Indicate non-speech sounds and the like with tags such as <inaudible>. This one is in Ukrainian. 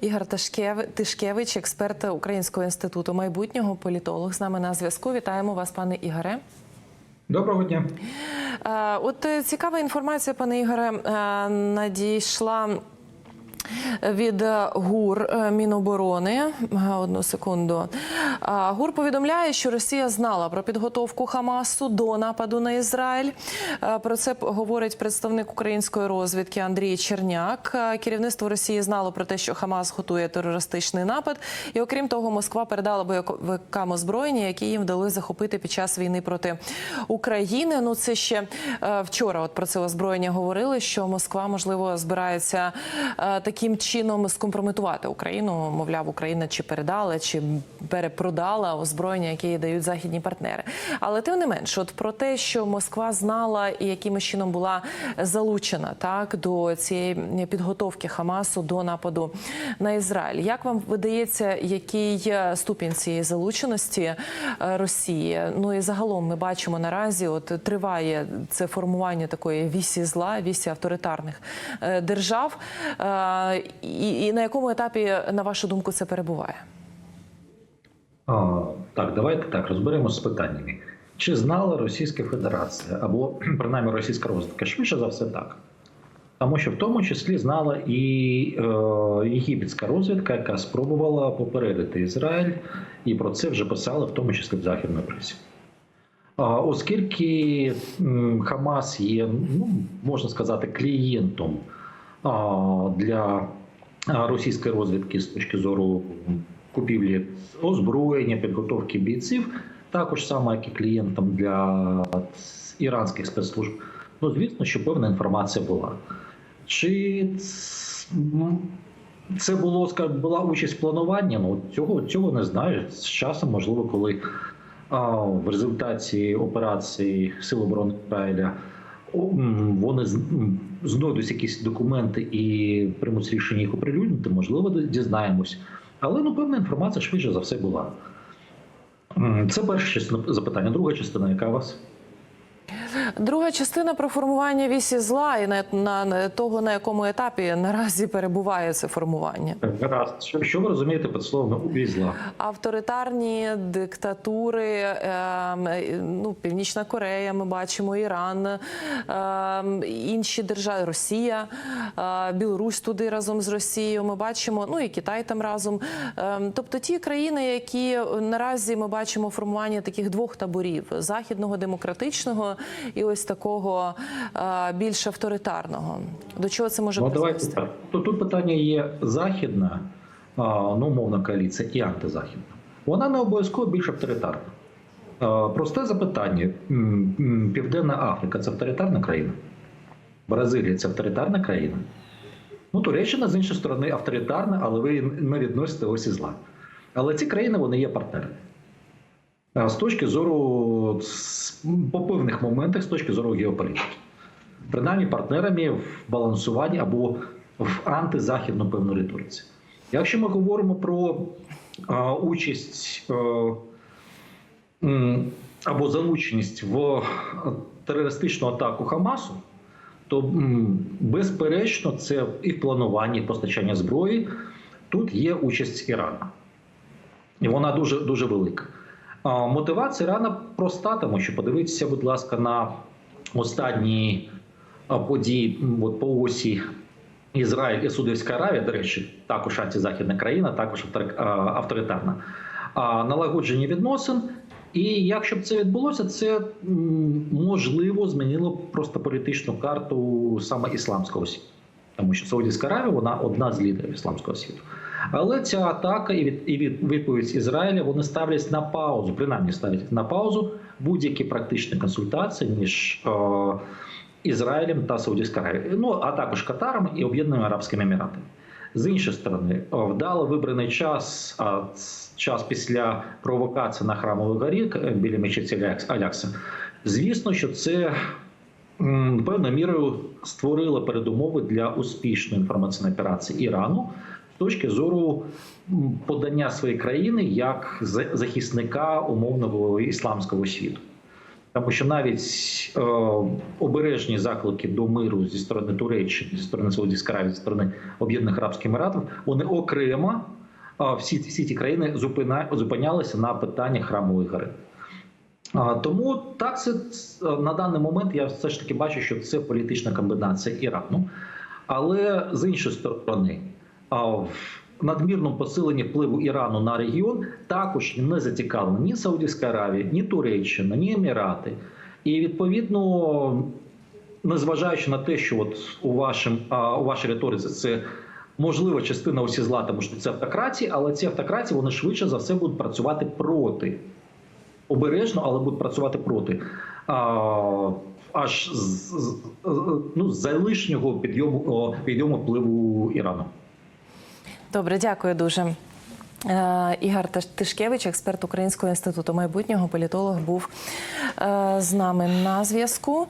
Ігор Тишкевич, експерт Українського інституту майбутнього, політолог з нами на зв'язку. Вітаємо вас, пане Ігоре. Доброго дня. Е, От е, цікава інформація, пане Ігоре, е, надійшла. Від е, ГУР е, Міноборони Е, одну секунду. ГУР повідомляє, що Росія знала про підготовку Хамасу до нападу на Ізраїль. Про це говорить представник української розвідки Андрій Черняк. Керівництво Росії знало про те, що Хамас готує терористичний напад. І окрім того, Москва передала бойовикам озброєння, які їм вдалося захопити під час війни проти України. Ну це ще вчора. От про це озброєння говорили, що Москва можливо збирається е, таким чином скомпрометувати Україну. Мовляв, Україна чи передала, чи перепродала озброєння, яке їй дають західні партнери. Але тим не менш, от про те, що Москва знала і якимось чином була залучена так до цієї підготовки Хамасу до нападу на Ізраїль. Як вам видається, який е, ступінь цієї залученості е, Росії? Ну і загалом ми бачимо наразі, от триває це формування такої вісі зла, вісі авторитарних е, держав. І, і на якому етапі, на вашу думку, це перебуває? А, так, давайте так розберемося з питаннями. Чи знала Російська Федерація або <clears throat> принаймні російська розвідка? Швидше за все так. Тому що в тому числі знала і е, єгипетська розвідка, яка спробувала попередити Ізраїль, і про це вже писали, в тому числі в західній пресі. Оскільки Хамас є, ну, можна сказати, клієнтом для російської розвідки з точки зору купівлі озброєння, підготовки бійців, також саме як і клієнтом для іранських спецслужб. Ну, звісно, що певна інформація була. Чи це було ска- була участь в плануванні? Ну цього, цього не знаю. З часом, можливо, коли а, в результаті операції Сил оборони Ізраїля вони знайдуть якісь документи і приймуть рішення їх оприлюднити, можливо, дізнаємось. Але ну, певна інформація швидше за все була. Це перша частина запитання. Друга частина, яка у вас? Друга частина про формування вісі зла і на, на, на того, на якому етапі наразі перебуває це формування. Гаразд. Що, що ви розумієте під словом «убізла»? Авторитарні диктатури, ем, е, ну, Північна Корея, ми бачимо Іран, ем, інші держави, Росія, е, Білорусь туди разом з Росією. Ми бачимо, ну і Китай там разом. Ем, Тобто ті країни, які наразі ми бачимо формування таких двох таборів: західного демократичного і ось такого е, більш авторитарного. До чого це може Ну, давайте так. Тут, питання є західна, ну, умовна коаліція і антизахідна. Вона не обов'язково більш авторитарна. Просте запитання: Південна Африка це авторитарна країна? Бразилія це авторитарна країна? Ну, Туреччина, з іншої сторони, авторитарна, але ви не відносите ось і зла. Але ці країни вони є партнерами. А З точки зору по певних моментах, з точки зору геополітики принаймні партнерами в балансуванні або в антизахідну певну риториці. Якщо ми говоримо про а, участь е, м, або залученість в терористичну атаку Хамасу, то м, безперечно це і в плануванні і постачання зброї тут є участь Ірана. І вона дуже дуже велика. Мотивація Ірана проста, тому що подивіться, будь ласка, на останні події от по осі Ізраїль і Судовська Аравія, до речі, також антизахідна країна, також авторитарна, налагодження відносин. І якщо б це відбулося, це можливо змінило б просто політичну карту саме ісламського світу. Тому що Саудівська Аравія вона одна з лідерів ісламського світу. Але ця атака і від і від відповідь Ізраїля вони ставлять на паузу, принаймні ставлять на паузу будь-які практичні консультації між е, Ізраїлем та Саудівською Аравією, ну а також Катаром і Об'єднаними Арабськими Еміратами. З іншої сторони, е, вдало вибраний час, а час після провокації на храмовій горі е, біля мечеті Алякса. Звісно, що це певною мірою створило передумови для успішної інформаційної операції Ірану точки зору подання своєї країни як захисника умовного ісламського світу. Тому що навіть е, обережні заклики до миру зі сторони Туреччини, зі сторони Саудівської Аравії, зі сторони Об'єднаних Арабських Еміратів, вони окремо а, всі, всі ті країни зупина, зупинялися на питанні храмової гори. А, Тому так це на даний момент я все ж таки бачу, що це політична комбінація Ірану. Але з іншої сторони, в надмірному посиленні впливу Ірану на регіон також не зацікавлені ні Саудівська Аравія, ні Туреччина, ні Емірати. І відповідно, незважаючи на те, що от у вашим у вашій риториці це можлива частина усі зла, тому що це автократії, але ці автократії вони швидше за все будуть працювати проти обережно, але будуть працювати проти. А, аж з, з, ну, з залишнього підйому, підйому впливу Ірану. Добре, дякую дуже. Е, Ігор Тишкевич, експерт Українського інституту майбутнього, політолог, був е, з нами на зв'язку.